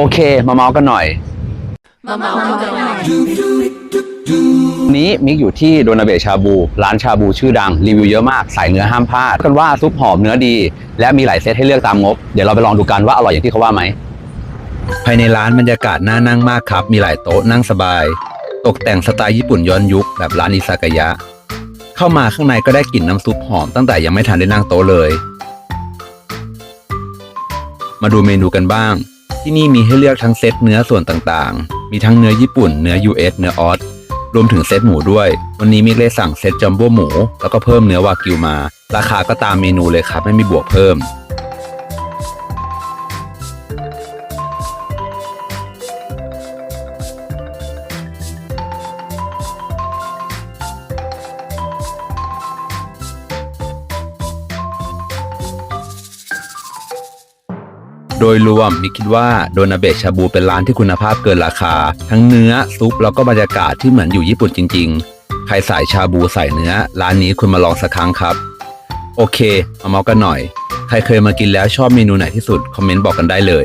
โอเคมาเมาส์กันหน่อยนี้มิกอยู่ที่โดนาเบะชาบู ร้านชาบูชื่อดังรีวิวเยอะมาก สายเนื้อห้ามพลาดกันว่าซุปหอมเนื้อดี และมีหลายเซตให้เลือกตามงบ เดี๋ยวเราไปลองดูกันว่าอร่อยอย่างที่เขาว่าไหม ภายในร้านบรรยากาศน่านั่งมากครับ มีหลายโต๊ะนั่งสบาย ตกแต่งสไตล์ญี่ปุ่นย้อนยุคแบบร้านอิซากายะ เข้ามาข้างในก็ได้กลิ่นน้ำซุปหอมตั้งแต่ยังไม่ทันได้นั่งโต๊ะเลย มาดูเมนูกันบ้าง ที่นี่มีให้เลือกทั้งเซตเนื้อส่วนต่างๆ มีทั้งเนื้อญี่ปุ่น เนื้อ US เนื้อออสรวมถึงเซตหมูด้วย วันนี้มิกเลยสั่งเซตจัมโบ้หมู แล้วก็เพิ่มเนื้อวากิวมา ราคาก็ตามเมนูเลยครับ ไม่มีบวกเพิ่ม โดยรวมมิกคิดว่าโดนาเบะชาบูเป็นร้านที่คุณภาพเกินราคา ทั้งเนื้อซุปแล้วก็บรรยากาศที่เหมือนอยู่ญี่ปุ่นจริง ๆ ใครสายชาบูใส่เนื้อ ร้านนี้คุณมาลองสักครั้งครับ โอเค มาเมากันหน่อย ใครเคยมากินแล้วชอบเมนูไหนที่สุด คอมเมนต์บอกกันได้เลย